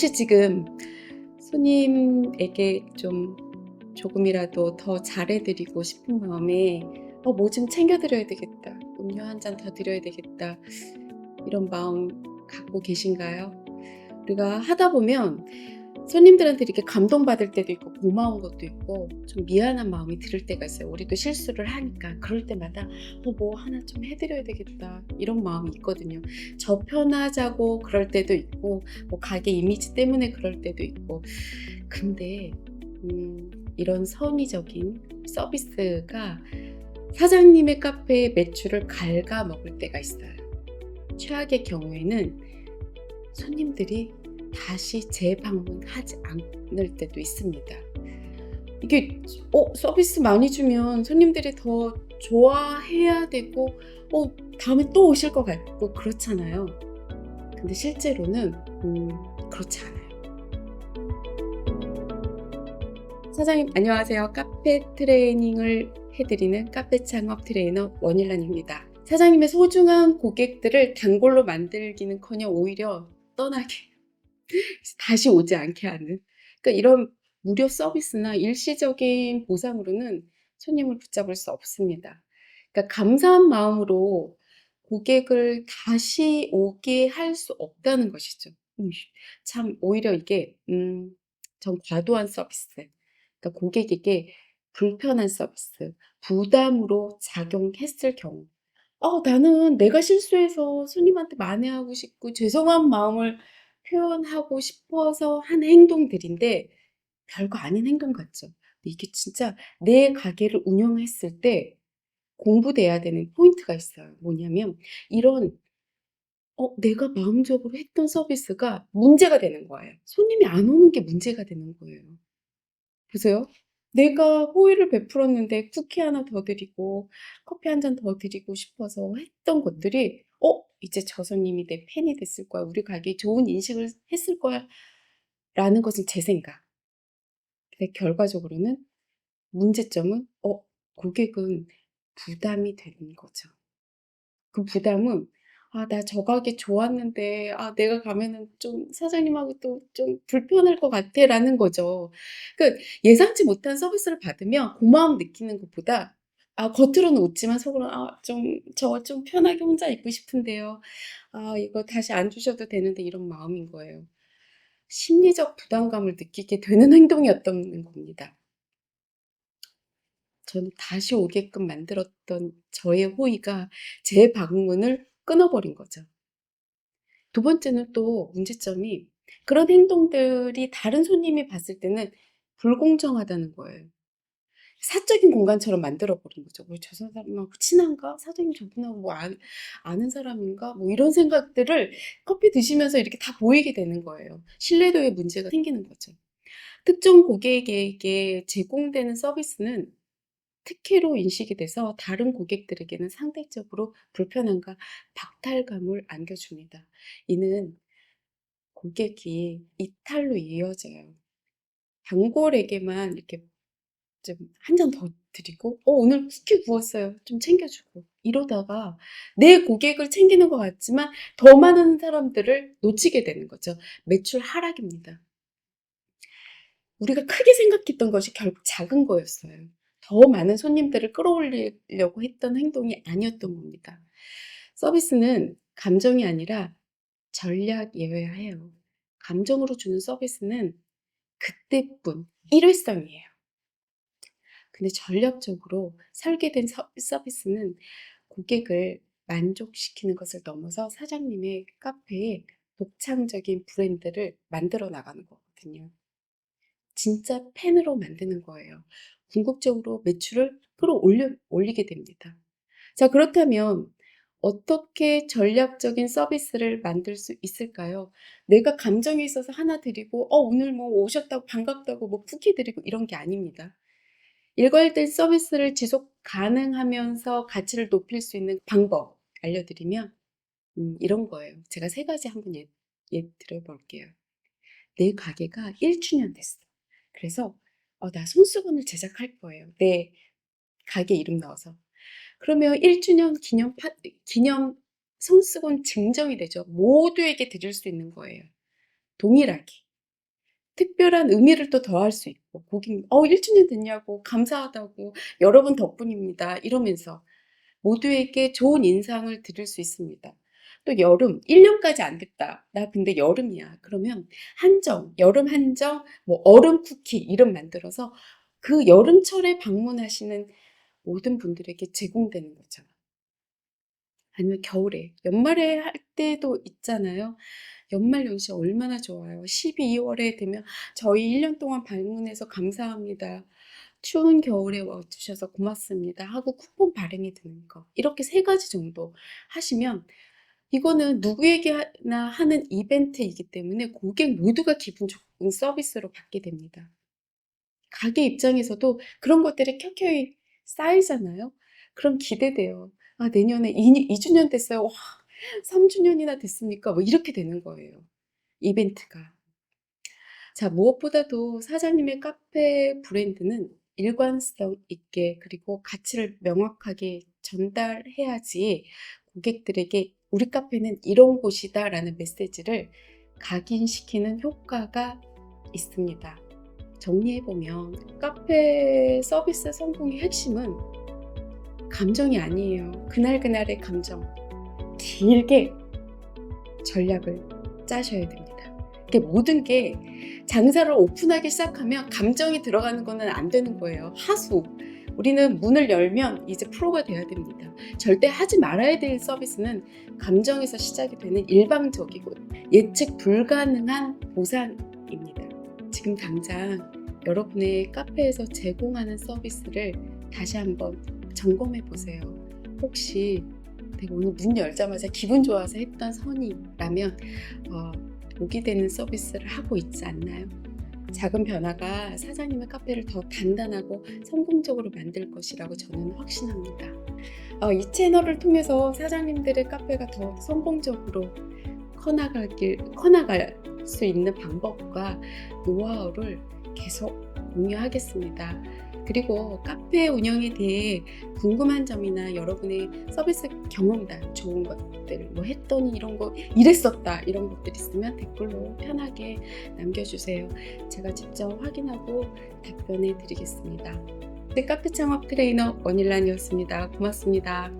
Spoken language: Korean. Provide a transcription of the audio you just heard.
혹시 지금 손님에게 좀 조금이라도 더 잘해드리고 싶은 마음에 어, 뭐 좀 챙겨드려야 되겠다. 음료 한 잔 더 드려야 되겠다. 이런 마음 갖고 계신가요? 우리가 하다 보면 손님들한테 이렇게 감동받을 때도 있고 고마운 것도 있고 좀 미안한 마음이 들 때가 있어요. 우리도 실수를 하니까 그럴 때마다 어, 뭐 하나 좀 해드려야 되겠다 이런 마음이 있거든요. 저 편하자고 그럴 때도 있고 뭐 가게 이미지 때문에 그럴 때도 있고 근데 음, 이런 선의적인 서비스가 사장님의 카페의 매출을 갉아먹을 때가 있어요. 최악의 경우에는 손님들이 다시 재방문하지 않을 때도 있습니다. 이게 어, 서비스 많이 주면 손님들이 더 좋아해야 되고 어, 다음에 또 오실 것 같고 그렇잖아요. 근데 실제로는 음, 그렇지 않아요. 사장님 안녕하세요. 카페 트레이닝을 해드리는 카페 창업 트레이너 원일란입니다. 사장님의 소중한 고객들을 단골로 만들기는커녕 오히려 떠나게 다시 오지 않게 하는 그러니까 이런 무료 서비스나 일시적인 보상으로는 손님을 붙잡을 수 없습니다. 그러니까 감사한 마음으로 고객을 다시 오게 할 수 없다는 것이죠. 음, 참 오히려 이게 음, 전 과도한 서비스. 그러니까 고객에게 불편한 서비스, 부담으로 작용했을 경우. 어, 나는 내가 실수해서 손님한테 만회하고 싶고 죄송한 마음을 표현하고 싶어서 한 행동들인데 별거 아닌 행동 같죠. 이게 진짜 내 가게를 운영했을 때 공부돼야 되는 포인트가 있어요. 뭐냐면 이런 어, 내가 마음적으로 했던 서비스가 문제가 되는 거예요. 손님이 안 오는 게 문제가 되는 거예요. 보세요. 내가 호의를 베풀었는데 쿠키 하나 더 드리고 커피 한 잔 더 드리고 싶어서 했던 것들이 어 이제 저 손님이 내 팬이 됐을 거야. 우리 가게에 좋은 인식을 했을 거야. 라는 것은 제 생각. 근데 결과적으로는 문제점은 어 고객은 부담이 되는 거죠. 그 부담은 아, 나 저 가게 좋았는데, 아, 내가 가면은 좀 사장님하고 또 좀 불편할 것 같아. 라는 거죠. 그, 예상치 못한 서비스를 받으면 고마움 느끼는 것보다, 아, 겉으로는 웃지만 속으로는, 아, 좀, 저 좀 편하게 혼자 있고 싶은데요. 아, 이거 다시 안 주셔도 되는데, 이런 마음인 거예요. 심리적 부담감을 느끼게 되는 행동이었던 겁니다. 저는 다시 오게끔 만들었던 저의 호의가 제 방문을 끊어버린 거죠. 두 번째는 또 문제점이 그런 행동들이 다른 손님이 봤을 때는 불공정하다는 거예요. 사적인 공간처럼 만들어버린 거죠. 뭐저 사람하고 친한가? 사장님 저분하고 뭐 아, 아는 사람인가? 뭐 이런 생각들을 커피 드시면서 이렇게 다 보이게 되는 거예요. 신뢰도에 문제가 생기는 거죠. 특정 고객에게 제공되는 서비스는 특혜로 인식이 돼서 다른 고객들에게는 상대적으로 불편함과 박탈감을 안겨줍니다. 이는 고객이 이탈로 이어져요. 단골에게만 이렇게 좀 한 잔 더 드리고, 어, 오늘 쿠키 구웠어요. 좀 챙겨주고. 이러다가 내 고객을 챙기는 것 같지만 더 많은 사람들을 놓치게 되는 거죠. 매출 하락입니다. 우리가 크게 생각했던 것이 결국 작은 거였어요. 더 많은 손님들을 끌어올리려고 했던 행동이 아니었던 겁니다. 서비스는 감정이 아니라 전략이어야 해요. 감정으로 주는 서비스는 그때뿐 일회성이에요. 근데 전략적으로 설계된 서비스는 고객을 만족시키는 것을 넘어서 사장님의 카페에 독창적인 브랜드를 만들어 나가는 거거든요. 진짜 팬으로 만드는 거예요. 궁극적으로 매출을 끌어올려 올리게 됩니다. 자, 그렇다면 어떻게 전략적인 서비스를 만들 수 있을까요? 내가 감정이 있어서 하나 드리고, 어, 오늘 뭐 오셨다고 반갑다고 뭐 쿠키 드리고 이런 게 아닙니다. 일괄된 서비스를 지속 가능하면서 가치를 높일 수 있는 방법 알려드리면, 음, 이런 거예요. 제가 세 가지 한번 예, 예 들어볼게요. 내 가게가 1주년 됐어. 그래서 어, 나 손수건을 제작할 거예요. 내 가게 이름 넣어서. 그러면 1주년 기념 파, 기념 손수건 증정이 되죠. 모두에게 드릴 수 있는 거예요. 동일하게. 특별한 의미를 또 더할 수 있고 고객님 어 1주년 됐냐고 감사하다고 여러분 덕분입니다 이러면서 모두에게 좋은 인상을 드릴 수 있습니다. 또 여름 1년까지 안 됐다. 나 근데 여름이야. 그러면 한정, 여름 한정, 뭐 얼음 쿠키 이름 만들어서 그 여름철에 방문하시는 모든 분들에게 제공되는 거죠. 아니면 겨울에, 연말에 할 때도 있잖아요. 연말 연시 얼마나 좋아요. 12, 2월에 되면 저희 1년 동안 방문해서 감사합니다. 추운 겨울에 와주셔서 고맙습니다. 하고 쿠폰 발행이 되는 거. 이렇게 세 가지 정도 하시면 이거는 누구에게나 하는 이벤트이기 때문에 고객 모두가 기분 좋은 서비스로 받게 됩니다. 가게 입장에서도 그런 것들이 켜켜이 쌓이잖아요. 그럼 기대돼요. 아, 내년에 2, 2주년 됐어요. 와, 3주년이나 됐습니까? 뭐 이렇게 되는 거예요. 이벤트가. 자, 무엇보다도 사장님의 카페 브랜드는 일관성 있게 그리고 가치를 명확하게 전달해야지 고객들에게 우리 카페는 이런 곳이다 라는 메시지를 각인시키는 효과가 있습니다. 정리해보면 카페 서비스 성공의 핵심은 감정이 아니에요. 그날그날의 감정. 길게 전략을 짜셔야 됩니다. 이게 모든 게 장사를 오픈하기 시작하면 감정이 들어가는 거는 안 되는 거예요. 하수. 우리는 문을 열면 이제 프로가 돼야 됩니다. 절대 하지 말아야 될 서비스는 감정에서 시작이 되는 일방적이고 예측 불가능한 보상입니다. 지금 당장 여러분의 카페에서 제공하는 서비스를 다시 한번 점검해 보세요. 혹시 내가 오늘 문 열자마자 기분 좋아서 했던 선이라면 어, 오게 되는 서비스를 하고 있지 않나요? 작은 변화가 사장님의 카페를 더 단단하고 성공적으로 만들 것이라고 저는 확신합니다. 어, 이 채널을 통해서 사장님들의 카페가 더 성공적으로 커나가길, 커나갈 수 있는 방법과 노하우를 계속 공유하겠습니다. 그리고 카페 운영에 대해 궁금한 점이나 여러분의 서비스 경험담, 좋은 것들, 뭐 했더니 이런 거 이랬었다 이런 것들 있으면 댓글로 편하게 남겨주세요. 제가 직접 확인하고 답변해 드리겠습니다. 네, 카페 창업 트레이너 원일란이었습니다. 고맙습니다.